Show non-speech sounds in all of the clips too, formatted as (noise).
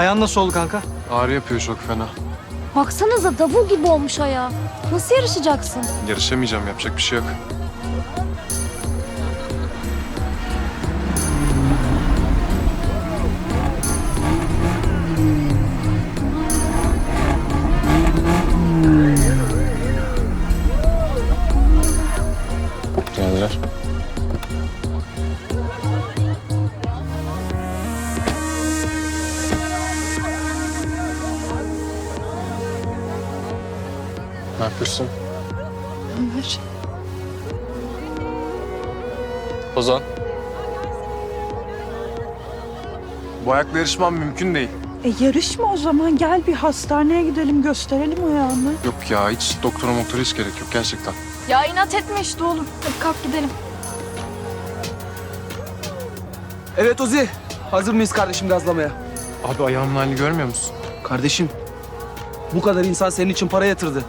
Ayağın nasıl oldu kanka? Ağrı yapıyor çok fena. Baksanıza davul gibi olmuş ayağı. Nasıl yarışacaksın? Yarışamayacağım yapacak bir şey yok. Ne yapıyorsun? Ömür. Ozan. Bu ayakla yarışmam mümkün değil. E yarışma o zaman gel bir hastaneye gidelim gösterelim ayağını. Yok ya hiç doktora moktora hiç gerek yok gerçekten. Ya inat etme işte oğlum. Hadi kalk gidelim. Evet Ozi. Hazır mıyız kardeşim gazlamaya? Abi ayağımın halini görmüyor musun? Kardeşim. Bu kadar insan senin için para yatırdı.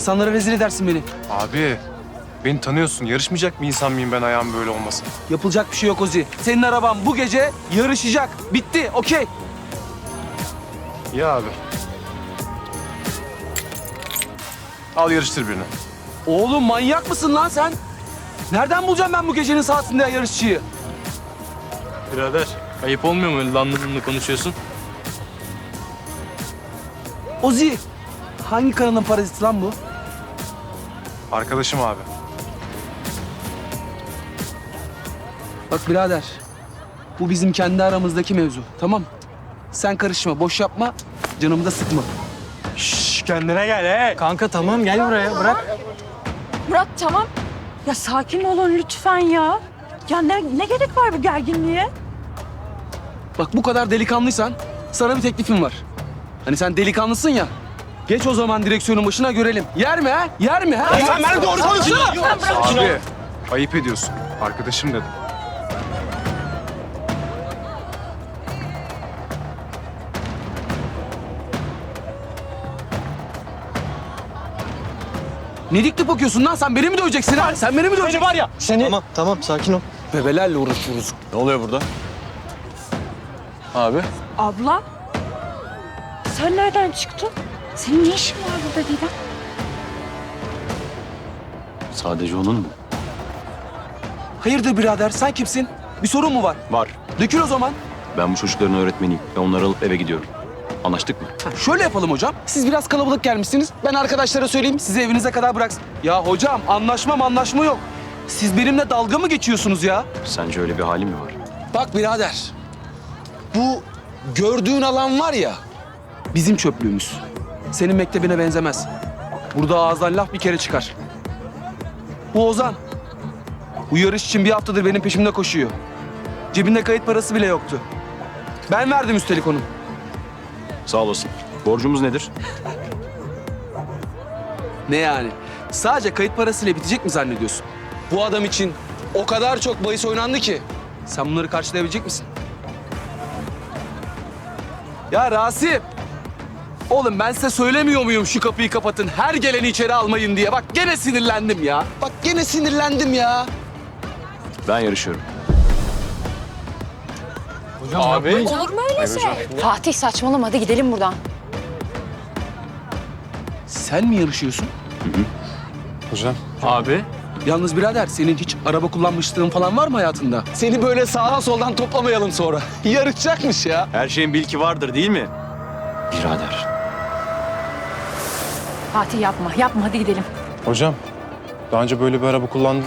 İnsanlara rezil edersin beni. Abi beni tanıyorsun. Yarışmayacak bir insan mıyım ben ayağım böyle olmasın? Yapılacak bir şey yok Ozi. Senin araban bu gece yarışacak. Bitti. Okey. Ya abi. Al yarıştır birini. Oğlum manyak mısın lan sen? Nereden bulacağım ben bu gecenin saatinde yarışçıyı? Birader ayıp olmuyor mu öyle lanlı konuşuyorsun? Ozi. Hangi kanalın paraziti lan bu? Arkadaşım abi. Bak birader. Bu bizim kendi aramızdaki mevzu. Tamam. Sen karışma. Boş yapma. Canımı da sıkma. Şşş kendine gel he. Kanka tamam gel buraya bırak. Murat tamam. Ya sakin olun lütfen ya. Ya ne, ne gerek var bu gerginliğe? Bak bu kadar delikanlıysan sana bir teklifim var. Hani sen delikanlısın ya. Geç o zaman direksiyonun başına görelim. Yer mi ha? Yer mi ha? Sen bana doğru konuşsana. Abi ayıp ediyorsun. Arkadaşım dedim. Ne dikti bakıyorsun lan? Sen beni mi döveceksin ha? Sen beni mi döveceksin? var ya. Seni... Tamam tamam sakin ol. Bebelerle uğraşıyoruz. Ne oluyor burada? Abi. Abla sen nereden çıktın? Senin ne işin var burada Didem? Sadece onun mu? Hayırdır birader? Sen kimsin? Bir sorun mu var? Var. Dökül o zaman. Ben bu çocukların öğretmeniyim ve onları alıp eve gidiyorum. Anlaştık mı? Ha, şöyle yapalım hocam. Siz biraz kalabalık gelmişsiniz. Ben arkadaşlara söyleyeyim. Sizi evinize kadar bıraksın. Ya hocam anlaşma anlaşma yok. Siz benimle dalga mı geçiyorsunuz ya? Sence öyle bir halim mi var? Bak birader. Bu gördüğün alan var ya. Bizim çöplüğümüz. Senin mektebine benzemez. Burada ağızdan laf bir kere çıkar. Bu Ozan. Bu yarış için bir haftadır benim peşimde koşuyor. Cebinde kayıt parası bile yoktu. Ben verdim üstelik onu. Sağ olasın. Borcumuz nedir? Ne yani? Sadece kayıt parasıyla bitecek mi zannediyorsun? Bu adam için o kadar çok bahis oynandı ki. Sen bunları karşılayabilecek misin? Ya Rasim. Oğlum ben size söylemiyor muyum şu kapıyı kapatın, her geleni içeri almayın diye. Bak gene sinirlendim ya. Bak gene sinirlendim ya. Ben yarışıyorum. Abi. Olur mu öyle şey? Fatih saçmalama hadi gidelim buradan. Sen mi yarışıyorsun? Hocam. Abi. Yalnız birader senin hiç araba kullanmışlığın falan var mı hayatında? Seni böyle sağdan soldan toplamayalım sonra. (laughs) Yarışacakmış ya. Her şeyin bilki vardır değil mi? Birader. Fatih yapma, yapma hadi gidelim. Hocam, daha önce böyle bir araba kullandı.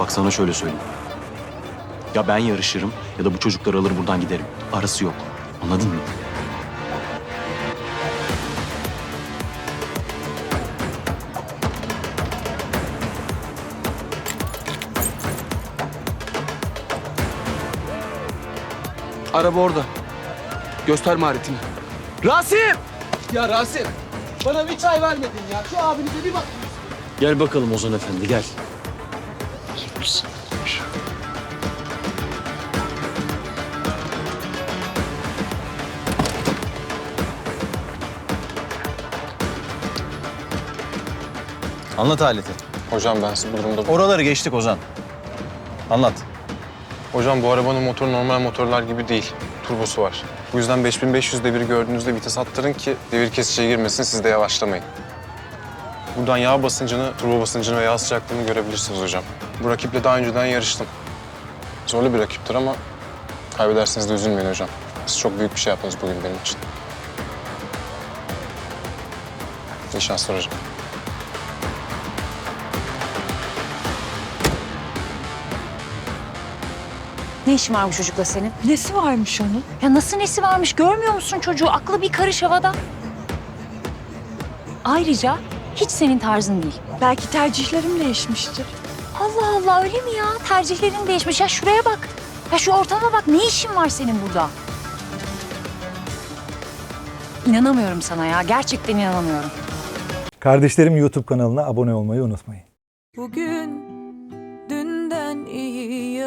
Bak sana şöyle söyleyeyim. Ya ben yarışırım ya da bu çocukları alır buradan giderim. Arası yok. Anladın mı? Araba orada. Göster maharetini. Rasim! Ya Rasim! Bana bir çay vermedin ya. Şu abinize bir bak. Gel bakalım Ozan Efendi gel. Anlat aleti. Hocam ben sizi bu durumda... Oraları geçtik Ozan. Anlat. Hocam bu arabanın motoru normal motorlar gibi değil. Turbosu var. Bu yüzden 5500 devir gördüğünüzde vites attırın ki devir kesiciye girmesin siz de yavaşlamayın. Buradan yağ basıncını, turbo basıncını ve yağ sıcaklığını görebilirsiniz hocam. Bu rakiple daha önceden yarıştım. Zorlu bir rakiptir ama kaybedersiniz de üzülmeyin hocam. Siz çok büyük bir şey yaptınız bugün benim için. İyi şanslar hocam. Ne işin var bu çocukla senin? Nesi varmış onun? Ya nasıl nesi varmış görmüyor musun çocuğu? Aklı bir karış havada. Ayrıca hiç senin tarzın değil. Belki tercihlerim değişmiştir. Allah Allah öyle mi ya? Tercihlerin değişmiş. Ya şuraya bak. Ya şu ortama bak. Ne işin var senin burada? İnanamıyorum sana ya. Gerçekten inanamıyorum. Kardeşlerim YouTube kanalına abone olmayı unutmayın. Bugün